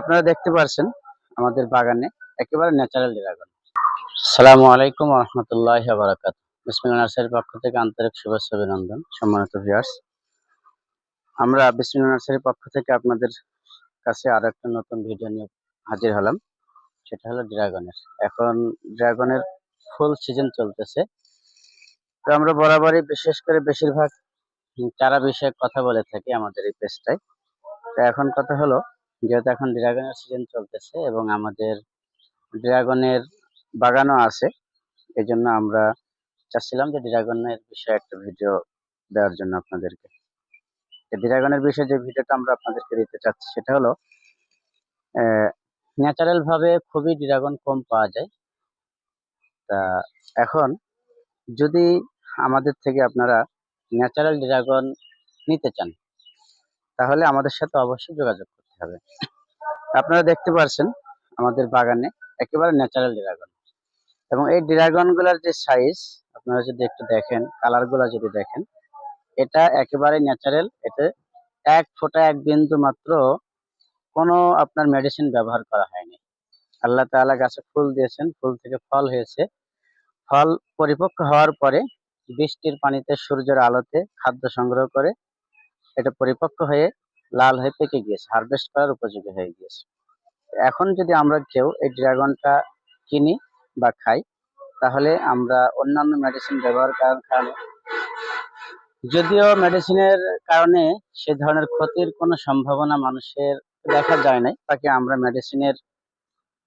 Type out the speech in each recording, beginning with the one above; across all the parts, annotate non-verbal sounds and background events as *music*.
আপনারা দেখতে পারছেন আমাদের বাগানে একেবারে ন্যাচারাল ড্রাগন। সালামু আলাইকুম রহমতুল্লাহ বারাকাত বিসমিল্লা নার্সারির পক্ষ থেকে আন্তরিক শুভেচ্ছা অভিনন্দন সম্মানিত ভিউয়ার্স আমরা বিসমিল্লা নার্সারির পক্ষ থেকে আপনাদের কাছে আরও একটা নতুন ভিডিও নিয়ে হাজির হলাম। সেটা হলো ড্রাগনের। এখন ড্রাগনের ফুল সিজন চলতেছে। তো আমরা বরাবরই বিশেষ করে বেশিরভাগ চারা বিষয়ে কথা বলে থাকি আমাদের এই পেজটায় তো এখন কথা হলো যেহেতু এখন ড্রাগনের সিজন চলতেছে এবং আমাদের ড্রাগনের বাগানও আছে এই জন্য আমরা চাচ্ছিলাম যে ড্রাগনের বিষয়ে একটা ভিডিও দেওয়ার জন্য আপনাদেরকে। ড্রাগনের বিষয়ে যে ভিডিওটা আমরা আপনাদেরকে দিতে চাচ্ছি সেটা হলো ন্যাচারাল ভাবে খুবই ড্রাগন কম পাওয়া যায়। তা এখন যদি আমাদের থেকে আপনারা ন্যাচারাল ড্রাগন নিতে চান, তাহলে আমাদের সাথে অবশ্যই যোগাযোগ করতে হবে। আপনারা দেখতে পাচ্ছেন আমাদের বাগানে একেবারে ন্যাচারাল ড্রাগন এবং এই ড্রাগনগুলার যে সাইজ আপনারা যদি একটু দেখেন কালারগুলা যদি দেখেন, এটা একেবারে ন্যাচারাল এতে এক ফোঁটা, এক বিন্দু মাত্র কোনো আপনার মেডিসিন ব্যবহার করা হয়নি। আল্লাহ তাআলা গাছে ফুল দিয়েছেন, ফুল থেকে ফল হয়েছে। ফল পরিপক্ক হওয়ার পরে বৃষ্টির পানিতে সূর্যের আলোতে খাদ্য সংগ্রহ করে, এটা পরিপক্ক হয়ে লাল হয়ে পেকে গিয়েছে হারভেস্ট করার উপযোগী হয়ে গিয়েছে। এখন যদি আমরা কেউ এই ড্রাগনটা কিনি বা খাই, তাহলে আমরা অন্যান্য মেডিসিন ব্যবহার করার কারণে, যদিও মেডিসিনের কারণে সে ধরনের ক্ষতির কোনো সম্ভাবনা মানুষের দেখা যায় নাই তাকে আমরা মেডিসিনের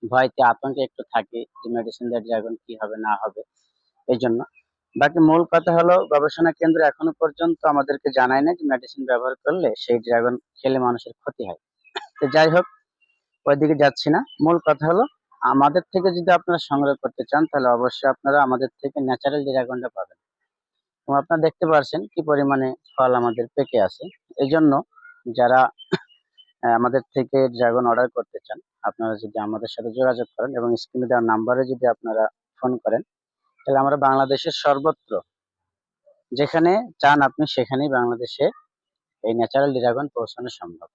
ভয়তে আতঙ্কে একটু থাকি যে মেডিসিন দিয়ে ড্রাগন কি হবে না হবে এই জন্য বাকি মূল কথা হলো, গবেষণা কেন্দ্র এখনও পর্যন্ত আমাদেরকে জানায় না যে মেডিসিন ব্যবহার করলে সেই ড্রাগন খেলে মানুষের ক্ষতি হয়। তো যাই হোক, ওইদিকে যাচ্ছি না। মূল কথা হলো, আমাদের থেকে যদি আপনারা সংগ্রহ করতে চান, তাহলে অবশ্যই আপনারা আমাদের থেকে ন্যাচারাল ড্রাগনটা পাবেন। এবং আপনারা দেখতে পাচ্ছেন কি পরিমাণে ফল আমাদের পেকে আছে। এই জন্য যারা *coughs* আমাদের থেকে ড্রাগন অর্ডার করতে চান, আপনারা যদি আমাদের সাথে যোগাযোগ করেন এবং স্ক্রিনে দেওয়া নাম্বারে যদি আপনারা ফোন করেন তাহলে আমরা বাংলাদেশের সর্বত্র যেখানে চান আপনি সেখানেই বাংলাদেশে এই ন্যাচারাল ড্রাগন পৌঁছানো সম্ভব।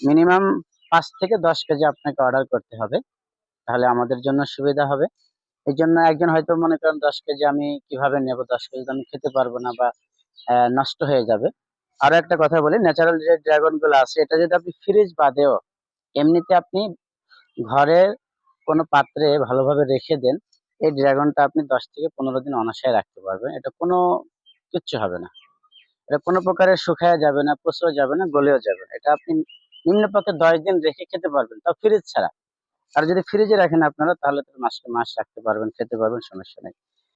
মিনিমাম পাঁচ থেকে দশ কেজি আপনাকে অর্ডার করতে হবে, তাহলে আমাদের জন্য সুবিধা হবে। এই জন্য একজন হয়তো মনে করেন দশ কেজি আমি কীভাবে নেব, দশ কেজি তো আমি খেতে পারব না বা নষ্ট হয়ে যাবে। আরও একটা কথা বলি ন্যাচারাল যে ড্রাগনগুলো আছে, এটা যদি আপনি ফ্রিজ বাদেও এমনিতে আপনি ঘরের কোনো পাত্রে ভালোভাবে রেখে দেন এই ড্রাগনটা আপনি দশ থেকে পনেরো দিন অনাশায় রাখতে পারবেন। এটা কোনো কিচ্ছু হবে না। এটা কোনো প্রকারের শুকায়া যাবে না, পচেও যাবে না, গলেও যাবে না। এটা আপনি নিম্নপক্ষে দশ দিন রেখে খেতে পারবেন, তাও ফ্রিজ ছাড়া। আর যদি ফ্রিজে রাখেন আপনারা, তাহলে তো মাসকে মাস রাখতে পারবেন, খেতে পারবেন, সমস্যা নেই।